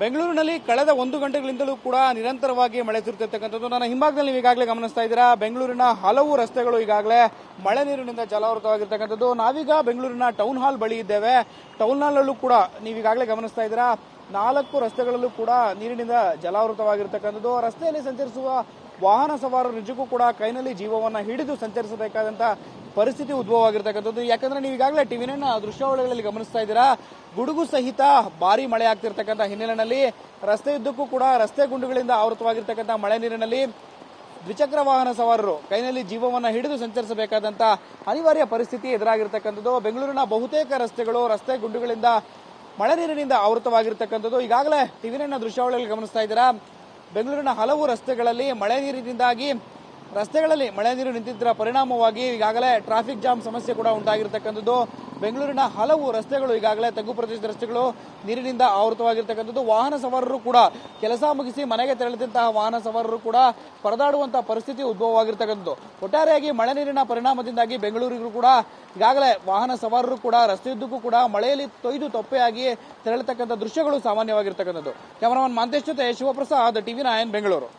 ಬೆಂಗಳೂರಿನಲ್ಲಿ ಕಳೆದ ಒಂದು ಗಂಟೆಗಳಿಂದಲೂ ಕೂಡ ನಿರಂತರವಾಗಿ ಮಳೆ ಸುರಿತಿರ್ತಕ್ಕಂಥದ್ದು. ನನ್ನ ಹಿಂಭಾಗದಲ್ಲಿ ನೀವು ಈಗಾಗಲೇ ಗಮನಿಸ್ತಾ ಇದ್ದೀರಾ, ಬೆಂಗಳೂರಿನ ಹಲವು ರಸ್ತೆಗಳು ಈಗಾಗಲೇ ಮಳೆ ನೀರಿನಿಂದ ಜಲಾವೃತವಾಗಿರ್ತಕ್ಕಂಥದ್ದು. ನಾವೀಗ ಬೆಂಗಳೂರಿನ ಟೌನ್ ಹಾಲ್ ಬಳಿ ಇದ್ದೇವೆ. ಟೌನ್ ಹಾಲ್ನಲ್ಲೂ ಕೂಡ ನೀವು ಈಗಾಗಲೇ ಗಮನಿಸ್ತಾ ಇದ್ದೀರಾ, ನಾಲ್ಕು ರಸ್ತೆಗಳಲ್ಲೂ ಕೂಡ ನೀರಿನಿಂದ ಜಲಾವೃತವಾಗಿರ್ತಕ್ಕಂಥದ್ದು. ರಸ್ತೆಯಲ್ಲಿ ಸಂಚರಿಸುವ ವಾಹನ ಸವಾರರು ನಿಜಕ್ಕೂ ಕೂಡ ಕೈನಲ್ಲಿ ಜೀವವನ್ನು ಹಿಡಿದು ಸಂಚರಿಸಬೇಕಾದಂತ ಪರಿಸ್ಥಿತಿ ಉದ್ಭವವಾಗಿರ್ತಕ್ಕಂಥದ್ದು. ಯಾಕಂದ್ರೆ ನೀವು ಈಗಾಗಲೇ ಟಿವಿ ನೈನ್ ದೃಶ್ಯಾವಳಿಗಳಲ್ಲಿ ಗಮನಿಸ್ತಾ ಇದ್ದೀರಾ. ಗುಡುಗು ಸಹಿತ ಭಾರಿ ಮಳೆ ಆಗ್ತಿರ್ತಕ್ಕಂಥ ಹಿನ್ನೆಲೆಯಲ್ಲಿ ರಸ್ತೆಯುದ್ದಕ್ಕೂ ಕೂಡ ರಸ್ತೆ ಗುಂಡುಗಳಿಂದ ಆವೃತವಾಗಿರ್ತಕ್ಕಂಥ ಮಳೆ ನೀರಿನಲ್ಲಿ ದ್ವಿಚಕ್ರ ವಾಹನ ಸವಾರರು ಕೈನಲ್ಲಿ ಜೀವವನ್ನು ಹಿಡಿದು ಸಂಚರಿಸಬೇಕಾದಂತ ಅನಿವಾರ್ಯ ಪರಿಸ್ಥಿತಿ ಎದುರಾಗಿರ್ತಕ್ಕಂಥದ್ದು. ಬೆಂಗಳೂರಿನ ಬಹುತೇಕ ರಸ್ತೆಗಳು ರಸ್ತೆ ಗುಂಡುಗಳಿಂದ ಮಳೆ ನೀರಿನಿಂದ ಆವೃತವಾಗಿರ್ತಕ್ಕಂಥದ್ದು. ಈಗಾಗಲೇ ಟಿವಿ ನೈನ್ ದೃಶ್ಯಾವಳಿಯಲ್ಲಿ ಗಮನಿಸ್ತಾ ಇದ್ದೀರಾ. ಬೆಂಗಳೂರಿನ ಹಲವು ರಸ್ತೆಗಳಲ್ಲಿ ಮಳೆ ನೀರಿನಿಂದಾಗಿ ರಸ್ತೆಗಳಲ್ಲಿ ಮಳೆ ನೀರು ನಿಂತಿದ್ದರ ಪರಿಣಾಮವಾಗಿ ಈಗಾಗಲೇ ಟ್ರಾಫಿಕ್ ಜಾಮ್ ಸಮಸ್ಯೆ ಕೂಡ ಉಂಟಾಗಿರ್ತಕ್ಕಂಥದ್ದು. ಬೆಂಗಳೂರಿನ ಹಲವು ರಸ್ತೆಗಳು ಈಗಾಗಲೇ ತಗ್ಗು ಪ್ರದೇಶದ ರಸ್ತೆಗಳು ನೀರಿನಿಂದ ಆವೃತವಾಗಿರ್ತಕ್ಕಂಥದ್ದು. ವಾಹನ ಸವಾರರು ಕೂಡ ಕೆಲಸ ಮುಗಿಸಿ ಮನೆಗೆ ತೆರಳಿದಂತಹ ವಾಹನ ಸವಾರರು ಕೂಡ ಪರದಾಡುವಂತಹ ಪರಿಸ್ಥಿತಿ ಉದ್ಭವವಾಗಿರ್ತಕ್ಕಂಥದ್ದು. ಒಟ್ಟಾರೆಯಾಗಿ ಮಳೆ ನೀರಿನ ಪರಿಣಾಮದಿಂದಾಗಿ ಬೆಂಗಳೂರಿಗೂ ಕೂಡ ಈಗಾಗಲೇ ವಾಹನ ಸವಾರರು ಕೂಡ ರಸ್ತೆಯುದ್ದಕ್ಕೂ ಕೂಡ ಮಳೆಯಲ್ಲಿ ತೊಯ್ದು ತೊಪ್ಪೆಯಾಗಿ ತೆರಳತಕ್ಕಂಥ ದೃಶ್ಯಗಳು ಸಾಮಾನ್ಯವಾಗಿರ್ತಕ್ಕಂಥದ್ದು. ಕ್ಯಾಮರಾಮನ್ ಮಾಂತೇಶ್ ಜೊತೆ ಶಿವಪ್ರಸಾದ್, ಟಿವಿ ನಾಯನ್ ಬೆಂಗಳೂರು.